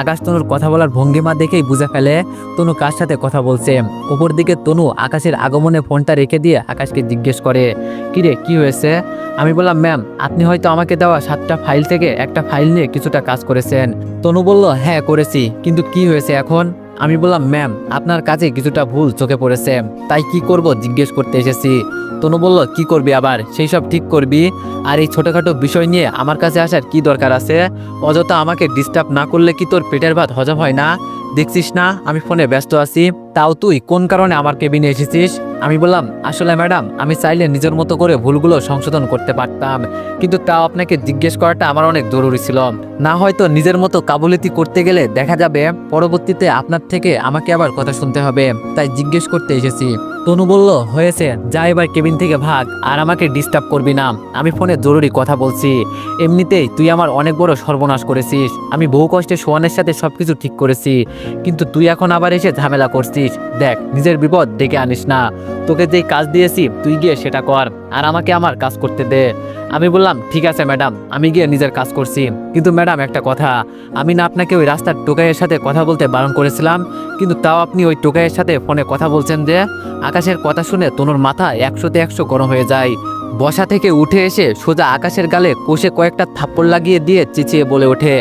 আকাশ তনুর কথা বলার ভঙ্গিমা দেখেই বুঝে ফেলে তনু কার সাথে কথা বলছে। ওপর দিকে তনু আকাশের আগমনে ফোনটা রেখে দিয়ে আকাশকে জিজ্ঞেস করে, কিরে, কি হয়েছে? আমি বললাম, ম্যাম, আপনি হয়তো আমাকে দেওয়া সাতটা ফাইল থেকে একটা ফাইল নিয়ে কিছুটা কাজ করেছেন। তনু বলল হ্যাঁ করেছি, কিন্তু কি হয়েছে এখন? আমি বললাম, ম্যাম, আপনার কাছে কিছুটা ভুল চোখে পড়েছে। তাই কি করব জিজ্ঞেস করতে এসেছি। তনু বলল, কি করবি আবার? সেই সব ঠিক করবি। আর এই ছোটোখাটো বিষয় নিয়ে আমার কাছে আসার কি দরকার আছে? অযথা আমাকে ডিস্টার্ব না করলে কি তোর পেটের ভাত হজম হয় না? দেখছিস না? আমি ফোনে ব্যস্ত আছি। তাও তুই কোন কারণে আমার কেবিনে এসেছিস? আমি বললাম, আসলে ম্যাডাম, আমি চাইলে নিজের মতো করে ভুলগুলো সংশোধন করতে পারতাম। কিন্তু তাও আপনাকে জিজ্ঞেস করাটা আমার অনেক জরুরি ছিল। না হয়তো নিজের মতো কাবুলিতি করতে গেলে দেখা যাবে, পরবর্তীতে আপনার থেকে আমাকে আবার কথা শুনতে হবে। তাই জিজ্ঞেস করতে এসেছি। তনু বলল, হয়েছে, যা এবার কেবিন থেকে ভাগ, আর আমাকে ডিস্টার্ব করবি না। আমি ফোনে জরুরি কথা বলছি। এমনিতেই তুই আমার অনেক বড় সর্বনাশ করেছিস। আমি বহু কষ্টে সোয়ানের সাথে সবকিছু ঠিক করেছি। কিন্তু তুই এখন আবার এসে ঝামেলা করছিস। দেখ, নিজের বিপদ ডেকে আনিস না। তোকে যেই কাজ দিয়েছি, তুই গিয়ে সেটা কর। আর আমাকে আমার কাজ করতে দে। আমি বললাম, ঠিক আছে, ম্যাডাম, আমি গিয়ে নিজের কাজ করছি। কিন্তু ম্যাডাম, একটা কথা, আমি না আপনাকে ওই রাস্তার টোকাইয়ের সাথে কথা বলতে বারণ করেছিলাম, কিন্তু তাও আপনি ওই টোকাইয়ের সাথে ফোনে কথা বলছেন যে, আকাশের কথা শুনে তনুর মাথা একশোতে একশো গরম হয়ে যায়। বসা থেকে উঠে এসে সোজা আকাশের গালে কষে কয়েকটা থাপ্পড় লাগিয়ে দিয়ে চেঁচিয়ে বলে ওঠে,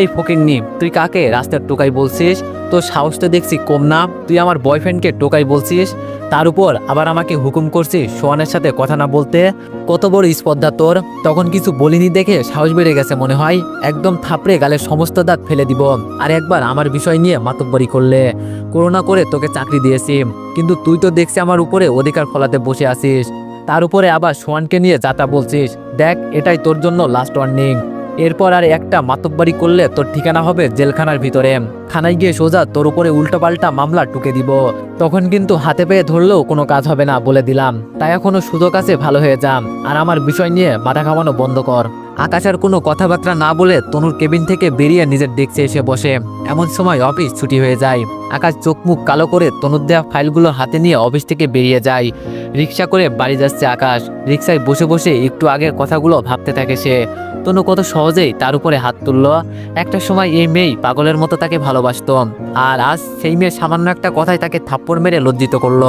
এই ফকিরনি তুই কাকে রাস্তার টোকাই বলছিস? তোর সাহস তো দেখছি, কম না? তুই আমার বয়ফ্রেন্ডকে টোকাই বলছিস, তার উপর আবার আমাকে হুকুম করছিস সোয়ানের সাথে কথা না বলতে? কত বড় স্পর্ধা তোর, তখন কিছু বলিনি দেখে সাহস বেড়ে গেছে মনে হয়। একদম থাপড়ে গালের সমস্ত দাঁত ফেলে দিব। আর একবার আমার বিষয় নিয়ে মাতব্বরি করলে। করোনা করে তোকে চাকরি দিয়েছি। কিন্তু তুই তো দেখছি আমার উপরে অধিকার ফলাতে বসে আছিস। তার উপরে আবার সোয়ানকে নিয়ে যাতা বলছিস। দেখ, এটাই তোর জন্য লাস্ট ওয়ার্নিং এরপর আর একটা মাতব্বারি করলে তোর ঠিকানা হবে জেলখানার ভিতরে। থানায় গিয়ে সোজা তোর উপরে উল্টোপাল্টা মামলা টুকে দিব। তখন কিন্তু হাতে পেয়ে ধরলেও কোনো কাজ হবে না বলে দিলাম। তাই এখনও সুযোগ আছে, ভালো হয়ে যাম আর আমার বিষয় নিয়ে মাথা খাওয়ানো বন্ধ কর। আকাশের কোনো কথাবার্তা না বলে তনুর কেবিন থেকে বেরিয়ে নিজের ডেস্কে এসে বসে। এমন সময় অফিস ছুটি হয়ে যায়। আকাশ চোখ মুখ কালো করে তনুর দেওয়া ফাইলগুলো হাতে নিয়ে অফিস থেকে বেরিয়ে যায়। রিক্সা করে বাড়ি যাচ্ছে আকাশ। রিক্সায় বসে বসে একটু আগের কথাগুলো ভাবতে থাকে সে। তনু কত সহজেই তার উপরে হাত তুলল। একটা সময় এই মেয়েই পাগলের মতো তাকে ভালোবাসত। আর আজ সেই মেয়ে সামান্য একটা কথায় তাকে থাপ্পড় মেরে লজ্জিত করল।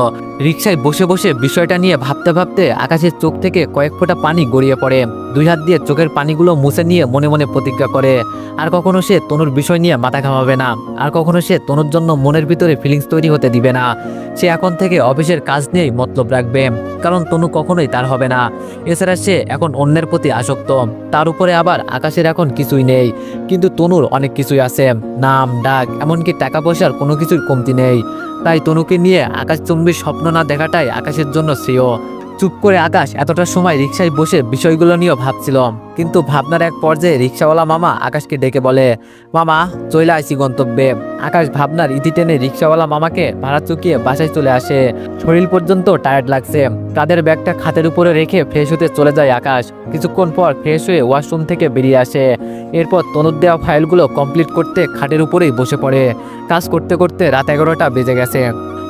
রিক্সায় বসে বসে বিষয়টা নিয়ে ভাবতে ভাবতে আকাশের চোখ থেকে কয়েক ফোঁটা পানি গড়িয়ে পড়ে। দুই হাত দিয়ে চোখের পানিগুলো মুছে নিয়ে মনে মনে প্রতিজ্ঞা করে, আর কখনো সে তনুর বিষয় নিয়ে মাথা ঘামাবে না, আর কখনো সে তনুর জন্য মনের ভিতরে ফিলিংস তৈরি হতে দিবে না। সে এখন থেকে অফিসের কাজ নিয়েই মতলব রাখবে, কারণ তনু কখনোই তার হবে না। এছাড়া সে এখন অন্যের প্রতি আসক্ত, তার উপরে আবার আকাশের এখন কিছুই নেই, কিন্তু তনুর অনেক কিছুই আছে, নাম, ডাক, এমনকি টাকা পয়সার কোনো কিছুর কমতি নেই। তাই তনুকে নিয়ে আকাশচুম্বীর স্বপ্ন না দেখাটাই আকাশের জন্য শ্রেয়। চুপ করে আকাশ এতটা সময় রিক্সায় বসে বিষয়গুলো নিয়েও ভাবছিলাম কিন্তু ভাবনার এক পর্যায়ে রিক্সাওয়ালা মামা আকাশকে ডেকে বলে, মামা চলে আসি গন্তব্যে। আকাশ ভাবনার ইতি টেনে রিক্সাওয়ালা মামাকে ভাড়া চুকিয়ে বাসায় চলে আসে। শরীর পর্যন্ত টায়ার্ড লাগছে। তাদের ব্যাগটা খাতের উপরে রেখে ফ্রেশ হতে চলে যায় আকাশ। কিছুক্ষণ পর ফ্রেশ হয়ে ওয়াশরুম থেকে বেরিয়ে আসে। এরপর তনুর দেওয়া ফাইলগুলো কমপ্লিট করতে খাটের উপরেই বসে পড়ে। কাজ করতে করতে রাত এগারোটা বেজে গেছে।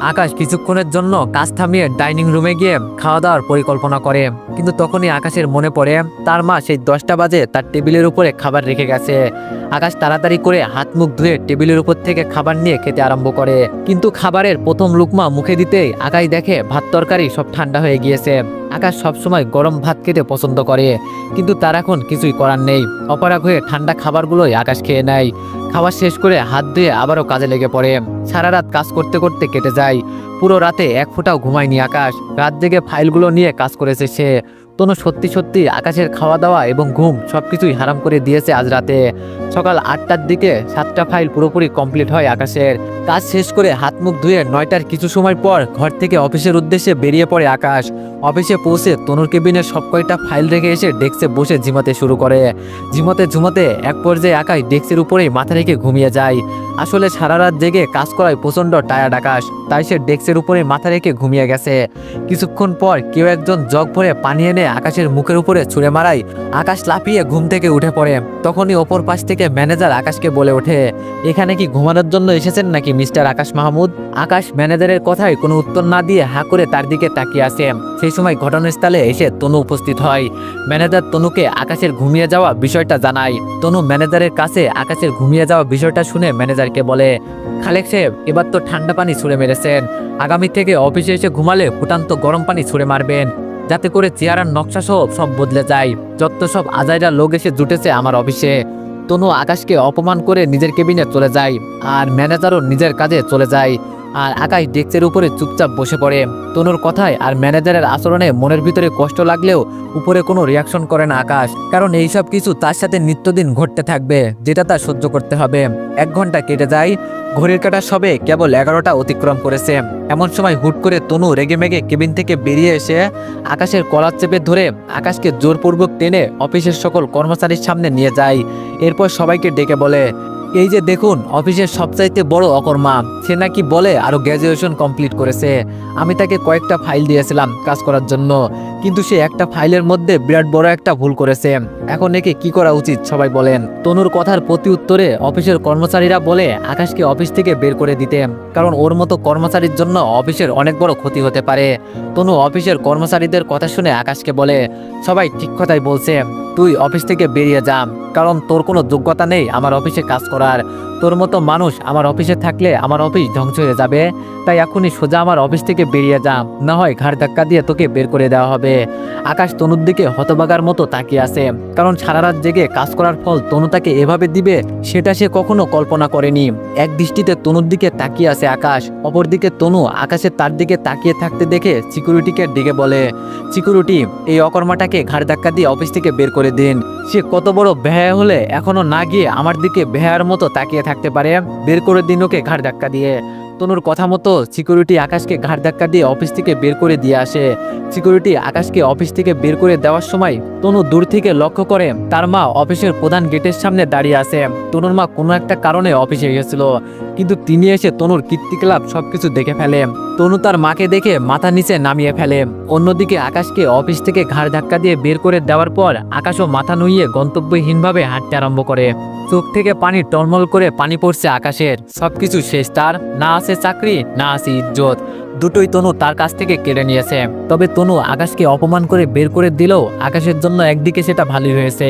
আকাশ কিছুক্ষণের জন্য কাজ থামিয়ে ডাইনিং রুমে গিয়ে খাওয়া দাওয়ার পরিকল্পনা করে। কিন্তু তখনই আকাশের মনে পড়ে, তার মা সেই দশটা বাজে তার টেবিলের উপরে খাবার রেখে গেছে। আকাশ তাড়াতাড়ি করে হাত মুখ ধুয়ে টেবিলের উপর থেকে খাবার নিয়ে খেতে আরম্ভ করে। কিন্তু খাবারের প্রথম লুকমা মুখে দিতেই আকাশ দেখে ভাত তরকারি সব ঠান্ডা হয়ে গিয়েছে। আকাশ সবসময় গরম ভাত খেতে পছন্দ করে, কিন্তু তার এখন কিছুই করার নেই। অপারগ হয়ে ঠান্ডা খাবারগুলোই আকাশ খেয়ে নেয়। খাবার শেষ করে হাত ধুয়ে আবারও কাজে লেগে পড়ে। সারা রাত কাজ করতে করতে কেটে যায়। পুরো রাতে এক ফোঁটাও ঘুমায়নি আকাশ। রাত জেগে ফাইলগুলো নিয়ে কাজ করেছে সে। তনু সত্যি সত্যি আকাশের খাওয়া দাওয়া এবং ঘুম সবকিছুই হারাম করে দিয়েছে আজ রাতে। সকাল আটটার দিকে সাতটা ফাইল পুরোপুরি কমপ্লিট হয় আকাশের। কাজ শেষ করে হাত মুখ ধুয়ে নয়টার কিছু সময় পর ঘর থেকে অফিসের উদ্দেশ্যে বেরিয়ে পড়ে আকাশ। অফিসে পৌঁছে তনুর কেবিনের সব কয়টা ফাইল রেখে এসে ডেস্কে বসে ঝিমাতে শুরু করে। ঝিমাতে ঝুমাতে এক পর্যায়ে আকাশ ডেস্কের উপরেই মাথা রেখে ঘুমিয়ে যায়। আসলে সারা রাত জেগে কাজ করায় প্রচণ্ড টায়ার্ড আকাশ, তাই সে ডেস্কের উপরে মাথা রেখে ঘুমিয়ে গেছে। কিছুক্ষণ পর কেউ একজন জগ ভরে পানি এনে আকাশের মুখের উপরে ছুঁড়ে মারায় আকাশ লাফিয়ে ঘুম থেকে উঠে পড়ে। তখনই ওপর পাশ থেকে ম্যানেজার আকাশকে বলে ওঠে, এখানে কি ঘুমানোর জন্য এসেছেন নাকি, মিস্টার আকাশ মাহমুদ? আকাশ ম্যানেজারের কথায় কোনো উত্তর না দিয়ে হা করে তার দিকে তাকিয়ে আসে। সেই সময় ঘটনাস্থলে এসে তনু উপস্থিত হয়। ম্যানেজার তনুকে আকাশের ঘুমিয়ে যাওয়া বিষয়টা জানায়। তনু ম্যানেজারের কাছে আকাশের ঘুমিয়ে যাওয়া বিষয়টা শুনে ম্যানেজারকে বলে, খালেক সাহেব, এবার তো ঠান্ডা পানি ছুঁড়ে মেরেছেন। আগামী থেকে অফিসে এসে ঘুমালে ফুটান্ত গরম পানি ছুঁড়ে মারবেন। যাতে করে চেয়ার আর নকশা সহ সব বদলে যায়। যত সব আজাইরা লোক এসে জুটেছে আমার অফিসে। তনু আকাশকে অপমান করে নিজের কেবিনে চলে যায় আর ম্যানেজারও নিজের কাজে চলে যায়। আর আকাশ ডেস্কের উপরে চুপচাপ বসে পড়ে। তনুর কথায় আর ম্যানেজারের আচরণে মনের ভিতরে কষ্ট লাগলেও উপরে কোনো রিয়াকশন করে না আকাশ। কারণ এইসব কিছু তার সাথে নিত্যদিন ঘটতে থাকবে, যেটা তার সহ্য করতে হবে। এক ঘণ্টা কেটে যায়, ঘড়ির কাটা সবে কেবল এগারোটা অতিক্রম করেছে। এমন সময় হুট করে তনু রেগে মেগে কেবিন থেকে বেরিয়ে এসে আকাশের কলার চেপে ধরে আকাশকে জোরপূর্বক টেনে অফিসের সকল কর্মচারীর সামনে নিয়ে যায়। এরপর সবাইকে ডেকে বলে এই যে দেখুন, অফিসের সবচাইতে বড় অকর্মা। সে নাকি বলে আরও গ্রাজুয়েশন কমপ্লিট করেছে। আমি তাকে কয়েকটা ফাইল দিয়েছিলাম কাজ করার জন্য। কিন্তু সে একটা ফাইলের মধ্যে বিরাট বড় একটা ভুল করেছে। এখন একে কি করা উচিত, সবাই বলেন। তনুর কথার প্রতি উত্তরে অফিসের কর্মচারীরা বলে আকাশকে অফিস থেকে বের করে দিতে, কারণ ওর মতো কর্মচারীর জন্য অফিসের অনেক বড় ক্ষতি হতে পারে। তনু অফিসের কর্মচারীদের কথা শুনে আকাশকে বলে, সবাই ঠিক কথাই বলছে। তুই অফিস থেকে বেরিয়ে যা, কারণ তোর কোনো যোগ্যতা নেই আমার অফিসে কাজ করার। তোর মতো মানুষ আমার অফিসে থাকলে আমার অফিস ধ্বংস হয়ে যাবে। তাই এখনই সোজা আমার অফিস থেকে বেরিয়ে যা। না হয় ঘাড় ধাক্কা দিয়ে তোকে বের করে দেওয়া হবে। আকাশ তনুর দিকে হতবাগার মতো তাকিয়ে আছে। কারণ সারা রাত জেগে কাজ করার ফল তনু তাকে এভাবে দিবে, সেটা সে কখনো কল্পনা করেনি। এক দৃষ্টিতে তনুর দিকে তাকিয়ে আছে আকাশ। অপরদিকে তনু আকাশের তার দিকে তাকিয়ে থাকতে দেখে সিকিউরিটিকে ডেকে বলে, সিকিউরিটি, এই অকর্মাটাকে ঘাড় ধাক্কা দিয়ে অফিস থেকে বের করে দিন। সে কত বড় বেহায়া হলে এখনও না গিয়ে আমার দিকে বেহায়ার মতো তাকিয়ে থাকতে পারে। বের করে দিন ওকে ঘাড় ধাক্কা দিয়ে। তনুর কথা মতো সিকিউরিটি আকাশকে ঘাড় ধাক্কা দিয়ে অফিস থেকে বের করে দিয়ে আসে। সিকিউরিটি আকাশকে অফিস থেকে বের করে দেওয়ার সময় তনু দূর থেকে লক্ষ্য করে তার মা অফিসের প্রধান গেটের সামনে দাঁড়িয়ে আছে। তনুর মা কোনো একটা কারণে অফিসে গেছিল কিন্তু তিনি এসে তনুর কীর্তিকলাপ সবকিছু দেখে ফেলে। তনু তার মাকে দেখে মাথা নিচে নামিয়ে ফেলে। অন্যদিকে আকাশকে অফিস থেকে ঘাড় ধাক্কা দিয়ে বের করে দেওয়ার পর আকাশও মাথা নুইয়ে গন্তব্যহীনভাবে হাঁটতে আরম্ভ করে। চোখ থেকে পানি টলমল করে পানি পড়ছে আকাশের। সবকিছু শেষ তার, না আছে চাকরি না আছে ইজ্জত। দুটোই তনু তার কাছ থেকে কেড়ে নিয়েছে। তবে তনু আকাশকে অপমান করে বের করে দিলেও আকাশের জন্য একদিকে সেটা ভালোই হয়েছে।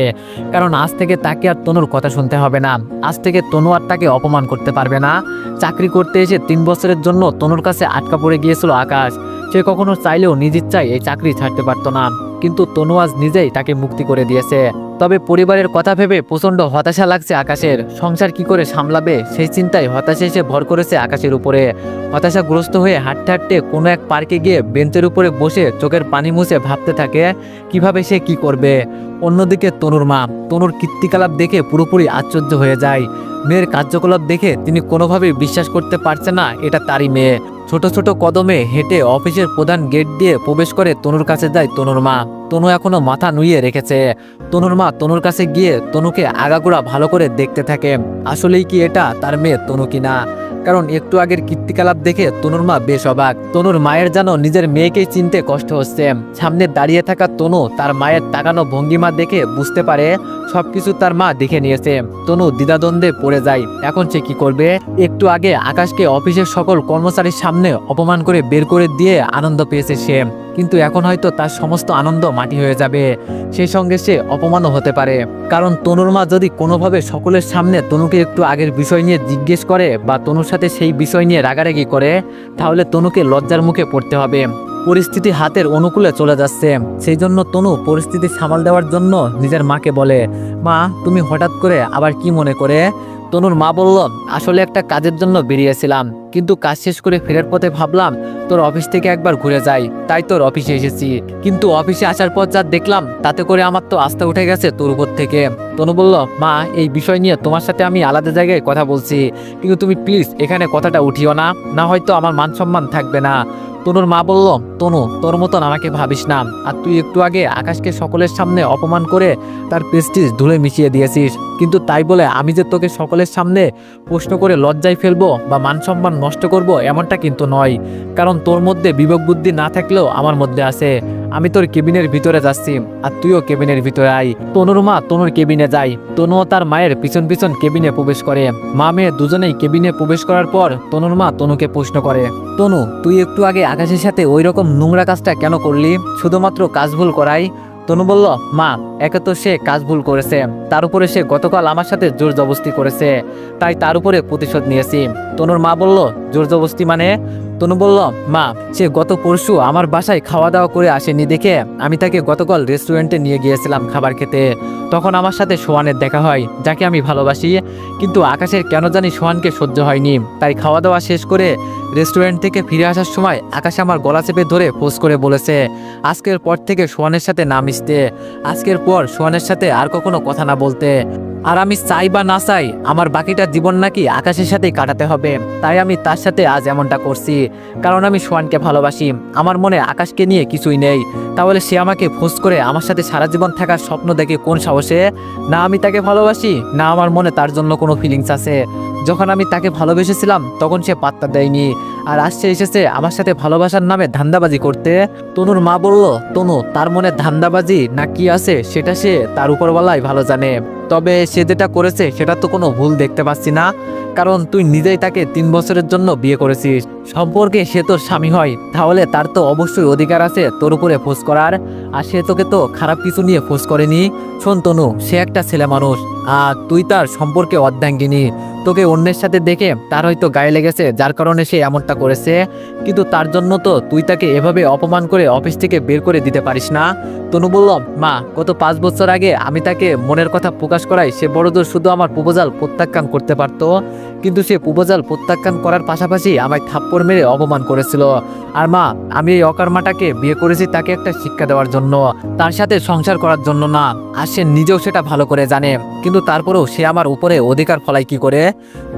কারণ আজ থেকে তাকে আর তনুর কথা শুনতে হবে না। আজ থেকে তনু আর তাকে অপমান করতে পারবে না। চাকরি করতে এসে তিন বছরের জন্য তনুর কাছে আটকা পড়ে গিয়েছিল আকাশ। সে কখনো চাইলেও নিজ ইচ্ছায় এই চাকরি ছাড়তে পারতো না। কিন্তু তনু আজ নিজেই তাকে মুক্তি করে দিয়েছে। তবে পরিবারের কথা ভেবে প্রচণ্ড হতাশা লাগছে আকাশের। সংসার কি করে সামলাবে সেই চিন্তায় হতাশা এসে ভর করেছে আকাশের উপরে। হতাশাগ্রস্ত হয়ে হাঁটতে হাঁটতে কোনো এক পার্কে গিয়ে বেঞ্চের উপরে বসে চোখের পানি মুছে ভাবতে থাকে, কীভাবে সে কি করবে? অন্যদিকে তনুর মা, তনুর কীর্তিকলাপ দেখে পুরোপুরি আশ্চর্য হয়ে যায়। মেয়ের কার্যকলাপ দেখে তিনি কোনোভাবেই বিশ্বাস করতে পারছে না, এটা তারই মেয়ে। ছোট ছোট কদমে হেঁটে অফিসের প্রধান গেট দিয়ে প্রবেশ করে তনুর কাছে যায় তনুর মা। তনু এখনও মাথা নুইয়ে রেখেছে। তনুর মা তনুর কাছে গিয়ে তনুকে আগাগোড়া ভালো করে দেখতে থাকে। আসলেই কি এটা তার মেয়ে তনু কিনা? কারণ একটু আগের কীর্তিকলাপ দেখে তনুর মা বেশ অবাক। তনুর মায়ের যেন নিজের মেয়েকেই চিনতে কষ্ট হচ্ছে। সামনে দাঁড়িয়ে থাকা তনু তার মায়ের তাকানো ভঙ্গিমা দেখে বুঝতে পারে সবকিছু তার মা দেখে নিয়েছে। তনু দ্বিধাদ্বন্দ্বে পড়ে যায়। এখন সে কি করবে? একটু আগে আকাশকে অফিসের সকল কর্মচারীর সামনে অপমান করে বের করে দিয়ে আনন্দ পেয়েছে সে। কিন্তু এখন হয়তো তার সমস্ত আনন্দ মাটি হয়ে যাবে। সেই সঙ্গে সে অপমানও হতে পারে। কারণ তনুর মা যদি কোনোভাবে সকলের সামনে তনুকে একটু আগের বিষয় নিয়ে জিজ্ঞেস করে বা তনুর সাথে সেই বিষয় নিয়ে রাগারাগি করে, তাহলে তনুকে লজ্জার মুখে পড়তে হবে। পরিস্থিতি হাতের অনুকূলে চলে যাচ্ছে। সেই জন্য তনু পরিস্থিতি সামাল দেওয়ার জন্য নিজের মাকে বলে, মা, তুমি হঠাৎ করে আবার কি মনে করে? তনুর মা বলল, আসলে একটা কাজের জন্য বেরিয়েছিলাম, কিন্তু কাজ শেষ করে ফেরার পথে ভাবলাম, তোর অফিস থেকে একবার ঘুরে যাই। তাই তোর অফিসে এসেছি। কিন্তু অফিসে আসার পর যা দেখলাম, তাতে করে আমার তো আস্থা উঠে গেছে তোর উপর থেকে। তনু বলল, মা, এই বিষয় নিয়ে তোমার সাথে আমি আলাদা জায়গায় কথা বলছি, কিন্তু তুমি প্লিজ এখানে কথাটা উঠিও না। না হয়তো আমার মান সম্মান থাকবে না। তনুর মা বলল, তনু, তোর মতন আমাকে ভাবিস না। আর তুই একটু আগে আকাশকে সকলের সামনে অপমান করে তার প্রেস্টিজ ধুলে মিশিয়ে দিয়েছিস। কিন্তু তাই বলে আমি যে তোকে সকলের সামনে প্রশ্ন করে লজ্জায় ফেলব বা মান সম্মান নষ্ট করব এমনটা কিন্তু নয়। কারণ তোর মধ্যে বিবেক বুদ্ধি না থাকলেও আমার মধ্যে আছে। আমি তোর কেবিনের ভিতরে যাচ্ছি, আর তুইও কেবিনের ভিতরে আই তনুর মা তনুর কেবিনে যায়। তনুও তার মায়ের পিছন পিছন কেবিনে প্রবেশ করে। মা মেয়ে দুজনেই কেবিনে প্রবেশ করার পর তনুর মা তনুকে প্রশ্ন করে, তনু, তুই একটু আগে আকাশের সাথে ওই রকম নোংরা কাজটা কেন করলি? শুধুমাত্র কাজ ভুল করাই তনু বলল, মা, একে তো সে কাজ ভুল করেছে। তার উপরে সে গতকাল আমার সাথে জোর জবস্তি করেছে। তাই তার উপরে প্রতিশোধ নিয়েছি। তনুর মা বলল, জোর জবস্তি মানে? তনু বলল, মা, সে গত পরশু আমার বাসায় খাওয়া দাওয়া করে আসেনি দেখে আমি তাকে গতকাল রেস্টুরেন্টে নিয়ে গিয়েছিলাম খাবার খেতে। তখন আমার সাথে সোহানের দেখা হয়, যাকে আমি ভালোবাসি। কিন্তু আকাশের কেন জানি সোহানকে সহ্য হয়নি। তাই খাওয়া দাওয়া শেষ করে রেস্টুরেন্ট থেকে ফিরে আসার সময় আকাশ আমার গলা চেপে ধরে ফোঁস করে বলেছে, আজকের পর থেকে সোহানের সাথে না মিশতে আজকের পর সোহানের সাথে আর কখনো কথা না বলতে। আর আমি চাই বা না চাই, আমার বাকিটা জীবন নাকি আকাশের সাথেই কাটাতে হবে। তাই আমি তার সাথে আজ এমনটা করছি। কারণ আমি সোহানকে ভালোবাসি। আমার মনে আকাশকে নিয়ে কিছুই নেই। তাহলে সে আমাকে ফোঁস করে আমার সাথে সারা জীবন থাকার স্বপ্ন দেখে কোন সাহসে? না আমি তাকে ভালোবাসি, না আমার মনে তার জন্য কোনো ফিলিংস আছে। যখন আমি তাকে ভালোবেসেছিলাম, তখন সে পাত্তা দেয়নি। আর আসছে এসেছে আমার সাথে ভালোবাসার নামে ধান্দাবাজি করতে। তনুর মা বলল, তনু, তার মনে ধান্দাবাজি না কি আছে, সেটা সে তার উপরওয়ালাই ভালো জানে। তবে সে যেটা করেছে, সেটা তো কোনো ভুল দেখতে পাচ্ছি না। কারণ তুই নিজেই তাকে তিন বছরের জন্য বিয়ে করেছিস। সম্পর্কে সে তোর স্বামী হয়, তাহলে তার তো অবশ্যই অধিকার আছে তোর উপরে ফোঁস করার। আর সে তোকে তো খারাপ কিছু নিয়ে ফোঁস করেনি। শোন, তনু, সে একটা ছেলে মানুষ, আর তুই তার সম্পর্কে অর্ধাঙ্গিনী তোকে অন্যের সাথে দেখে তার হয়তো গায়ে লেগেছে, যার কারণে সে এমনটা করেছে। কিন্তু তার জন্য তো তুই তাকে এভাবে অপমান করে অফিস থেকে বের করে দিতে পারিস না। তনু বলল মা, গত পাঁচ বছর আগে আমি তাকে মনের কথা প্রকাশ করাই সে বড়দূর শুধু আমার প্রপোজাল প্রত্যাখ্যান করতে পারতো। কিন্তু সে প্রপোজাল প্রত্যাখ্যান করার পাশাপাশি আমায় থাপ্পড় মেরে অপমান করেছিল। আর মা, আমি এই অকর্মাটাকে বিয়ে করেছি তাকে একটা শিক্ষা দেওয়ার জন্য, তার সাথে সংসার করার জন্য না। আর সে নিজেও সেটা ভালো করে জানে। কিন্তু তারপরেও সে আমার উপরে অধিকার ফলাই কি করে?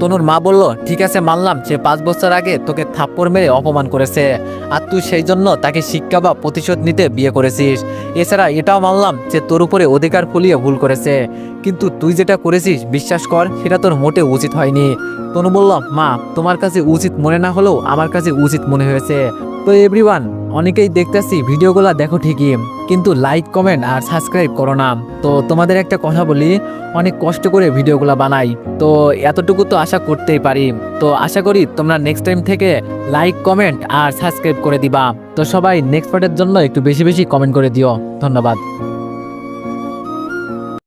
তনুর মা বলল, ঠিক আছে, মানলাম, সে পাঁচ বছর আগে তোকে থাপ্পড় মেরে অপমান করেছে। আর তুই সেই জন্য তাকে শিক্ষা বা প্রতিশোধ নিতে বিয়ে করেছিস। এছাড়া এটাও মানলাম যে তোর উপরে অধিকার ফুলিয়ে ভুল করেছে। কিন্তু তুই যেটা করেছিস, বিশ্বাস কর, সেটা তোর মোটে উচিত হয়নি। তনু বলল, মা, তোমার কাছে উচিত মনে না হলেও আমার কাছে উচিত মনে হয়েছে। তো এভরিওয়ান অনেকেই দেখতেছি ভিডিওগুলো দেখো ঠিকই, কিন্তু লাইক কমেন্ট আর সাবস্ক্রাইব করো না। তো তোমাদের একটা কথা বলি, অনেক কষ্ট করে ভিডিওগুলো বানাই, তো এতটুকু তো আশা করতেই পারি। তো আশা করি তোমরা নেক্সট টাইম থেকে লাইক কমেন্ট আর সাবস্ক্রাইব করে দিবা। তো সবাই নেক্সট পার্টের জন্য একটু বেশি বেশি কমেন্ট করে দিও। ধন্যবাদ।